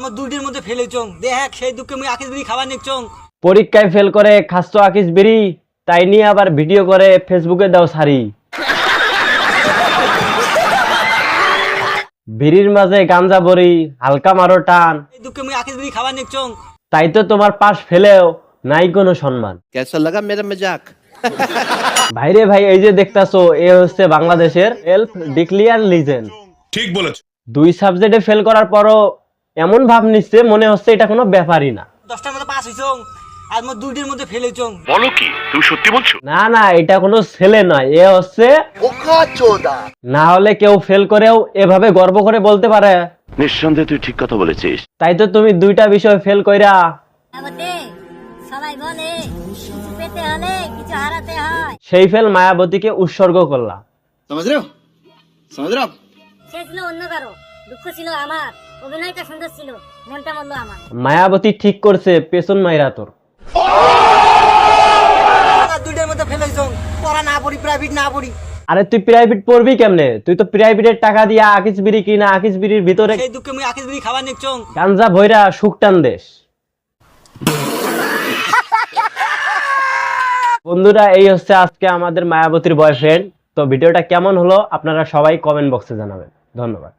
আমার মধ্যে ফেলে চং। দেখ হ্যাঁ, সেই দুঃখে মুই আকিস খাবার নিক চং। পরীক্ষায় ফেল করে খাস্ত আকিস তাই নিয়ে আবার ভিডিও করে ফেসবুকে দাও সারি মাঝে গাঞ্জা বড়ি হালকা মারো টান। দুঃখে মুই আকিস খাবার নিক চং। তাই তো তোমার পাশ ফেলেও নাই কোনো সম্মান। কেসা লাগা মেরা মজাক? ভাইরে ভাই এই যে দেখতাছো এ হচ্ছে বাংলাদেশের ডিক্লিয়ার লিজেন্ড ঠিক বলেছ। দুই সাবজেক্টে ফেল করার পরও এমন ভাব নিচ্ছে মনে হচ্ছে এটা কোনো ব্যাপারই না। দশটার মধ্যে পাস হইছ আর মোর দুইটির মধ্যে বলো কি তুমি সত্যি বলছো? না না এটা কোনো ছেলে নয় এ হচ্ছে না হলে কেউ ফেল করেও এভাবে গর্ব করে বলতে পারে। নিঃসন্দেহে তুই ঠিক কথা বলেছিস। তাই তো তুমি দুইটা বিষয় ফেল কইরা সবাই বলে পেতে হলে কিছু হারাতে হয়। সেই ফেল মায়াবতীকে উৎসর্গ করলাম। ছিল অন্য কারও দুঃখ ছিল আমার। অভিনয়টা সুন্দর ছিল মনটা মরলো আমার। মায়াবতী ঠিক করছে পেছন মাইরা তোর। দুইটার মধ্যে ফেলেছং পড়া না পড়ি প্রাইভেট না পড়ি। আরে তুই প্রাইভেট পড়বি কেমনে? তুই তো প্রাইভেটের টাকা দিয়া আকিস বিড়ি কিনা আকিস বিড়ির ভিতরে সেই দুঃখে মুই আকিস বিড়ি খাবার নিচ্ছং। গাঞ্জা ভৈরা সুকটান দেশ। বন্ধুরা এই হচ্ছে আজকে আমাদের মায়াবতীর বয়ফ্রেন্ড তো ভিডিওটা কেমন হলো আপনারা সবাই কমেন্ট বক্সে জানাবেন। ধন্যবাদ।